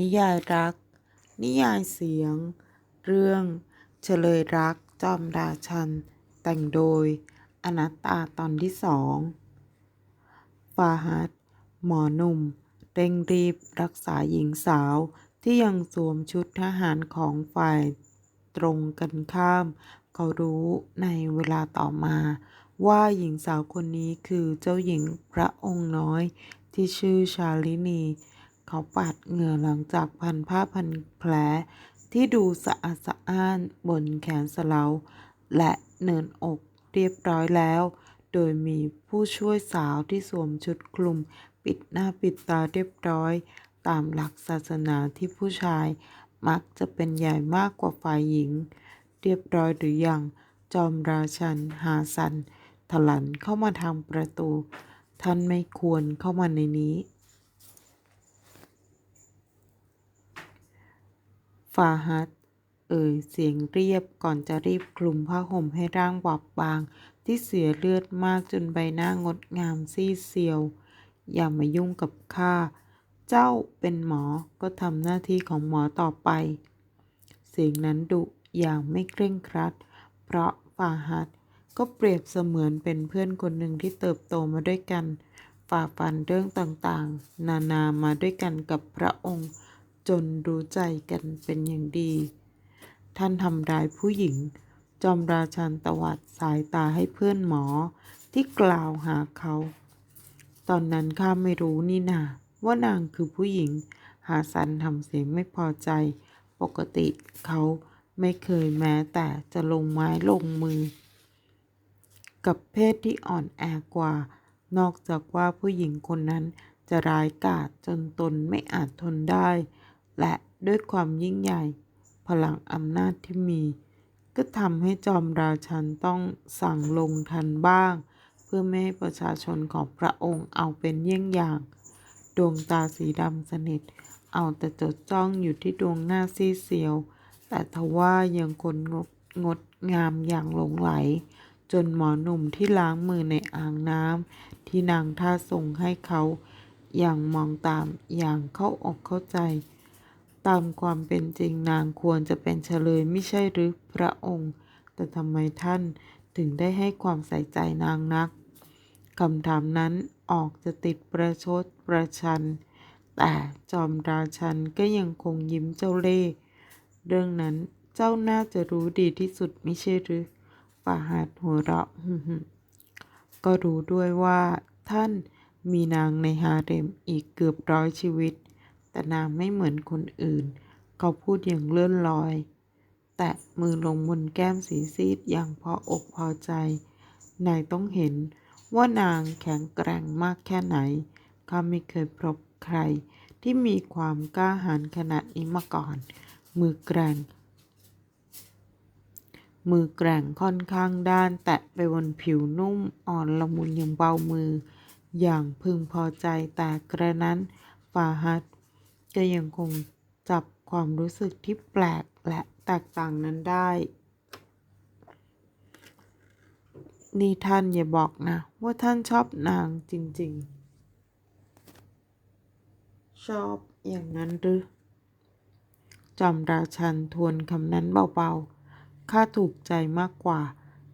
นิยายรัก นิยายเสียง เรื่อง เฉลยรักจอมราชัน แต่งโดย อนัตตาตอนที่สองฟาฮัดหมอหนุ่ม เร่งรีบรักษาหญิงสาวที่ยังสวมชุดทหารของฝ่ายตรงกันข้าม เขารู้ในเวลาต่อมา ว่าหญิงสาวคนนี้คือเจ้าหญิงพระองค์น้อยที่ชื่อชาลินี เขาปาดเหงื่อหลังจากพันผ้าพันแผลที่ดูสะอาดสะอ้านบนแขนสลาและเนินอกเรียบร้อยแล้ว โดยมีผู้ช่วยสาวที่สวมชุดคลุม ปิดหน้าปิดตาเรียบร้อย ตามหลักศาสนาที่ผู้ชาย มักจะเป็นใหญ่มากกว่าฝ่ายหญิง เรียบร้อยหรือยังจอมราชันฮาซันถลันเข้ามาทางประตู ท่านไม่ควรเข้ามาในนี้ ฟาฮัดเอ่ยเสียงเรียบก่อนจะรีบคลุมผ้าห่มให้ร่างบอบบาง ที่เสียเลือดมากจนใบหน้างดงามซีดเซียว อย่ามายุ่งกับข้า เจ้าเป็นหมอก็ทำหน้าที่ของหมอต่อไป เสียงนั้นดุอย่างไม่เคร่งครัด เพราะฟาฮัดก็เปรียบเสมือนเป็นเพื่อนคนหนึ่งที่เติบโตมาด้วยกัน ฝ่าฟันเรื่องต่างๆ นานามาด้วยกันกับพระองค์ จนรู้ใจกันเป็นอย่างดี ท่านทำร้ายผู้หญิง จอมราชันตวัดสายตาให้เพื่อนหมอที่กล่าวหาเขา ตอนนั้นข้าไม่รู้นี่นาว่านางคือผู้หญิง หาสันทำเสียงไม่พอใจ ปกติเขาไม่เคยแม้แต่จะลงไม้ลงมือ กับเพศที่อ่อนแอกว่า นอกจากว่าผู้หญิงคนนั้นจะร้ายกาจจนตนไม่อาจทนได้ และด้วยความยิ่งใหญ่ พลังอำนาจที่มี ก็ทำให้จอมราชันต้องสั่งลงทันบ้าง เพื่อไม่ให้ประชาชนของพระองค์เอาเป็นเยี่ยงอย่าง ดวงตาสีดำสนิท เอาแต่จดจ้องอยู่ที่ดวงหน้าซีเซียว แต่ทว่ายังคนงดงดงามอย่างหลงไหล จนหมอหนุ่มที่ล้างมือในอ่างน้ำที่นางท่าส่งให้เขาอย่างมองตามอย่างเข้าอกเข้าใจ ตามความเป็นจริงนางควรจะเป็นเฉลยไม่ใช่หรือพระองค์ แต่ทำไมท่านถึงได้ให้ความใส่ใจนางนักคำถามนั้นออกจะติดประชดประชัน แต่จอมราชันก็ยังคงยิ้มเจ้าเล่ห์เรื่องนั้นเจ้าน่าจะรู้ดีที่สุดไม่ใช่หรือฟาหัดหัวเราะก็รู้ด้วยว่าท่านมีนางในฮาเร็มอีกเกือบร้อยชีวิต แต่นางไม่เหมือนคนอื่น เขาพูดอย่างเลื่อนลอย แตะมือลงบนแก้มสีซีดอย่างพออกพอใจ นายต้องเห็นว่านางแข็งแกร่งมากแค่ไหนข้าไม่เคยพบใคร ที่มีความกล้าหาญขนาดนี้มาก่อน มือแกร่ง มือแกร่งค่อนข้างด้านแตะไปบนผิวนุ่มอ่อนละมุนอย่างเบามือ อย่างพึงพอใจแต่กระนั้นฟาฮัด ก็ยังคงจับความรู้สึกที่แปลกและแตกต่างนั้นได้ นี่ท่านอย่าบอกนะ ว่าท่านชอบนางจริง ๆ ชอบอย่างนั้นหรือ จอมราชันทวนคำนั้นเบาๆ ข้าถูกใจมากกว่า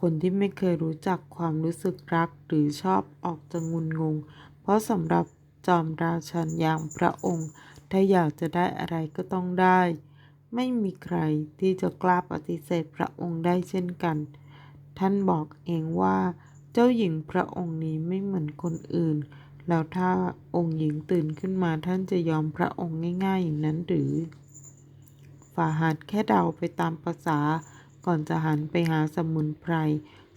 คนที่ไม่เคยรู้จักความรู้สึกรักหรือชอบออกจะงุนงง เพราะสำหรับจอมราชันอย่างพระองค์ ถ้าอยากจะได้อะไรก็ต้องได้ ไม่มีใครที่จะกล้าปฏิเสธพระองค์ได้เช่นกัน ท่านบอกเองว่าเจ้าหญิงพระองค์นี้ไม่เหมือนคนอื่น แล้วถ้าองค์หญิงตื่นขึ้นมาท่านจะยอมพระองค์ง่ายๆอย่างนั้นหรือฝาหัดแค่เดาไปตามภาษา ก่อนจะหันไปหาสมุนไพร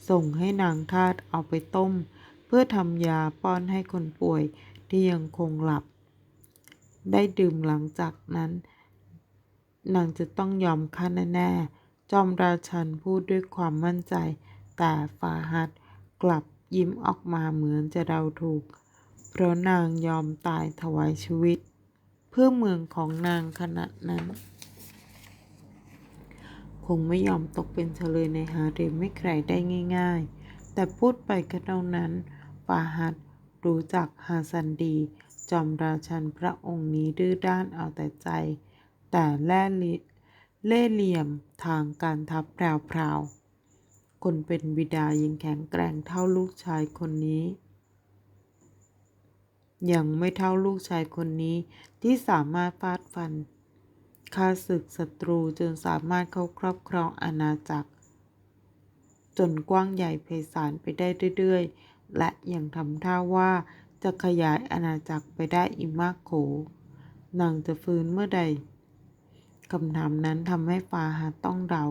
ส่งให้นางทาสเอาไปต้ม เพื่อทำยาป้อนให้คนป่วยที่ยังคงหลับ ได้ดื่มหลังจากนั้น นางจะต้องยอมข้าแน่ๆ จอมราชันพูดด้วยความมั่นใจ แต่ฟาฮัดกลับยิ้มออกมาเหมือนจะเดาถูก เพราะนางยอมตายถวายชีวิต เพื่อเมืองของนางขณะนั้น คงไม่ยอมตกเป็นเฉลยในฮาเร็มไม่ใครได้ง่าย ๆ แต่พูดไปก็เท่านั้นฟาฮัดรู้จักฮาซันดี จอมราชันพระองค์นี้ดื้อด้านเอาแต่ใจ แต่แล่เล่เหลี่ยมทางการทัพแพรวๆคนเป็นบิดายังแข็งแกร่งเท่าลูกชายคนนี้ ยังไม่เท่าลูกชายคนนี้ที่สามารถฟาดฟันฆ่าศึกศัตรูจนสามารถเข้าครอบครองอาณาจักร จนกว้างใหญ่ไพศาลไปได้เรื่อย ๆ และยังทำท่าว่า จะขยายอาณาจักรไปได้อีกมากโขนางจะฟื้นเมื่อใดคำถามนั้นทำให้ฟาหาต้องเดา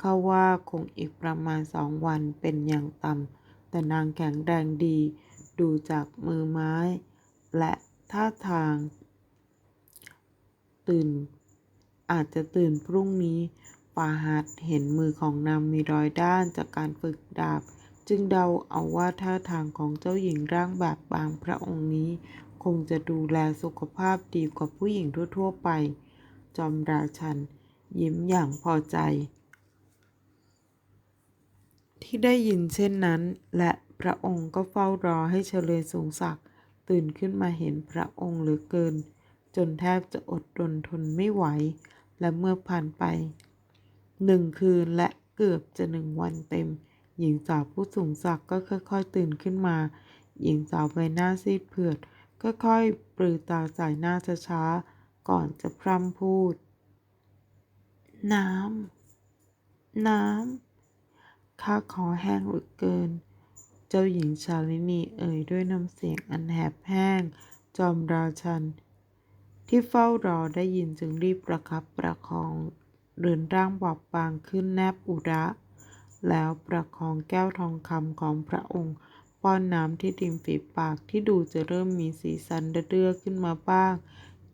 เขาว่าคงอีกประมาณสองวันเป็นอย่างต่ำแต่นางแข็งแรงดี ดูจากมือไม้ และท่าทาง ตื่น อาจจะตื่นพรุ่งนี้ฟาหัดเห็นมือของนางมีรอยด้านจากการฝึกดาบ จึงเดาเอาว่าท่าทางของเจ้าหญิงร่างแบบบางพระองค์นี้ คงจะดูแลสุขภาพดีกว่าผู้หญิงทั่วๆไป จอมราชัน ยิ้มอย่างพอใจ ที่ได้ยินเช่นนั้น และพระองค์ก็เฝ้ารอให้เฉลยสูงศักดิ์ตื่นขึ้นมาเห็นพระองค์เหลือเกิน จนแทบจะอดรนทนไม่ไหว และเมื่อผ่านไปหนึ่งคืนและเกือบจะหนึ่งวันเต็ม หญิงสาวผู้สูงศักดิ์ก็ค่อย ๆ ตื่นขึ้นมา หญิงสาวใบหน้าซีดเผือด ค่อยๆปลือตาสายหน้าช้าๆ ก่อนจะพร่ำพูด น้ำ น้ำ ข้าขอแห้งเหลือเกิน เจ้าหญิงชาลินีเอ่ยด้วยน้ำเสียงอันแหบแห้ง จอมราชัน ที่เฝ้ารอได้ยินจึงรีบประคับประคองเรือนร่างบอบบางขึ้นแนบอุระ แล้วประคองแก้วทองคำของพระองค์ ป้อนน้ำที่ริมฝีปากที่ดูจะเริ่มมีสีสันเรื่อๆขึ้นมาบ้าง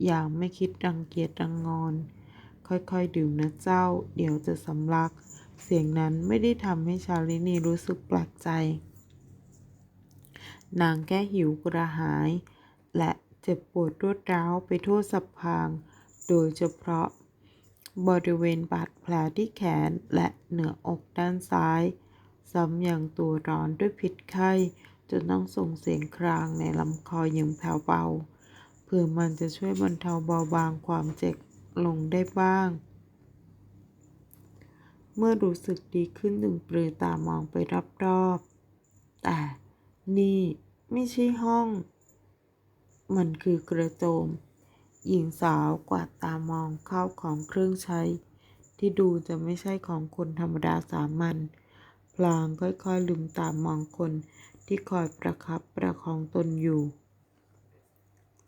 อย่างไม่คิดรังเกียจรังงอน ค่อยๆ ดื่มนะเจ้า เดี๋ยวจะสำลัก เสียงนั้นไม่ได้ทำให้ชาลินีรู้สึกแปลกใจ นางแก้หิวกระหาย และเจ็บปวดรวดร้าวไปทั่วสัพพาง โดยเฉพาะ บริเวณบาดแผลที่แขนและเหนืออกด้านซ้าย ซ้ำอย่างตัวร้อนด้วยพิษไข้ จนต้องส่งเสียงครางในลำคออย่างแผ่วเบา เพื่อมันจะช่วยบรรเทาเบาบางความเจ็บลงได้บ้าง เมื่อรู้สึกดีขึ้นจึงปลือตามองไปรอบๆ แต่นี่ไม่ใช่ห้อง มันคือกระโจม หญิงสาวกวาดตามองเข้าของเครื่องใช้ ที่ดูจะไม่ใช่ของคนธรรมดาสามัญพลางค่อยๆลืมตามองคนที่คอยประคับประคองตนอยู่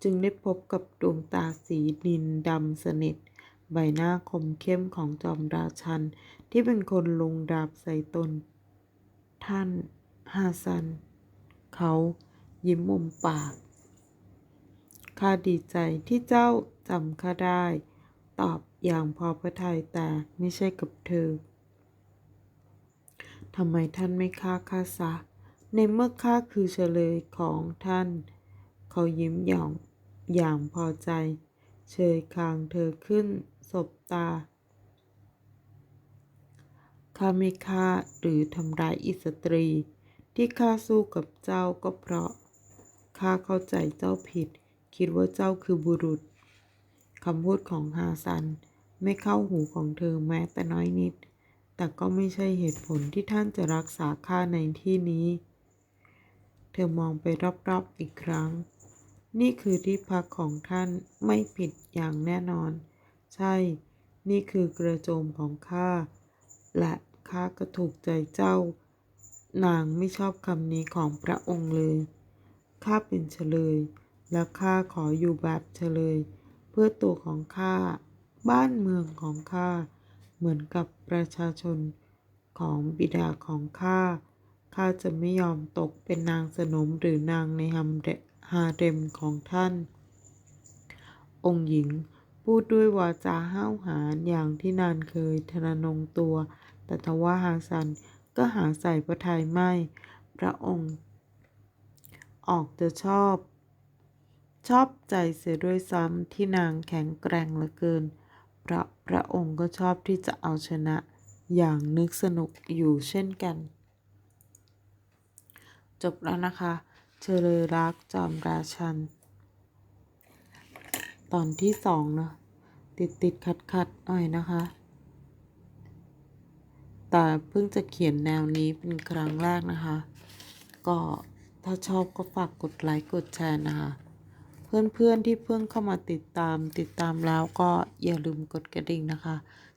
จึงได้พบกับดวงตาสีนินดำสนิท ใบหน้าคมเข้มของจอมราชัน ที่เป็นคนลงดาบใส่ตน ท่านฮาซัน เขายิ้มมุมปาก ข้าดีใจที่เจ้าจำข้าได้ ตอบอย่างพอพระทัยแต่ไม่ใช่กับเธอทำไมท่านไม่ฆ่าข้าซะ ในเมื่อข้าคือเฉลยของท่าน เขายิ้มหย่องอย่างพอใจ เชยคางเธอขึ้นสบตาข้าไม่ฆ่าหรือทำร้ายอิสตรี ที่ข้าสู้กับเจ้าก็เพราะข้าเข้าใจเจ้าผิด คิดว่าเจ้าคือบุรุษคำพูดของฮาซัน ไม่เข้าหูของเธอแม้แต่น้อยนิด แต่ก็ไม่ใช่เหตุผลที่ท่านจะรักษาข้าในที่นี้ เธอมองไปรอบๆอีกครั้ง นี่คือที่พักของท่านไม่ผิดอย่างแน่นอน ใช่ นี่คือกระโจมของข้า และข้าก็ถูกใจเจ้า นางไม่ชอบคำนี้ของพระองค์เลย ข้าเป็นเฉลย และข้าขออยู่แบบเฉลย เพื่อตัวของข้า บ้านเมืองของข้า เหมือนกับประชาชนของบิดาของข้า ข้าจะไม่ยอมตกเป็นนางสนมหรือนางในฮัมเรฮาเร็มของท่าน องค์หญิงพูดด้วยวาจาห้าวหาญอย่างที่นานเคยทะนงตัว แต่ทว่าฮาซันก็หาใส่พระทัยไม่ พระองค์ ออกจะชอบ ชอบใจเสียด้วยซ้ำที่นางแข็งแกร่งเหลือเกิน เพราะพระองค์ก็ชอบที่จะเอาชนะอย่างนึกสนุกอยู่เช่นกัน จบแล้วนะคะเชลยรักจอมราชัน ตอนที่สองเนาะติดติดขัดขัดหน่อยนะคะ แต่เพิ่งจะเขียนแนวนี้เป็นครั้งแรกนะคะ ก็ถ้าชอบก็ฝากกดไลค์กดแชร์นะคะ เพื่อนๆที่เพิ่งเข้ามาติดตาม ติดตามแล้วก็อย่าลืมกดกระดิ่งนะคะ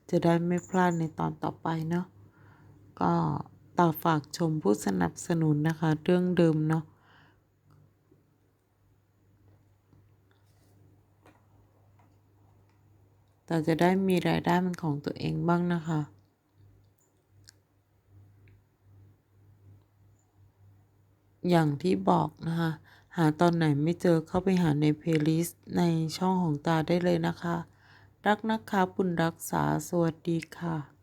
จะได้ไม่พลาดในตอนต่อไปเนาะก็ต่อฝากชมผู้สนับสนุนนะคะ เรื่องเดิมเนาะแต่จะได้มีรายได้เป็นของตัวเองบ้างนะคะ อย่างที่บอกนะคะ หาตอนไหนไม่เจอเข้าไปหาในเพลย์ลิสต์ในช่องของตาได้เลยนะคะ รักนะคะบุญรักษาสวัสดีค่ะ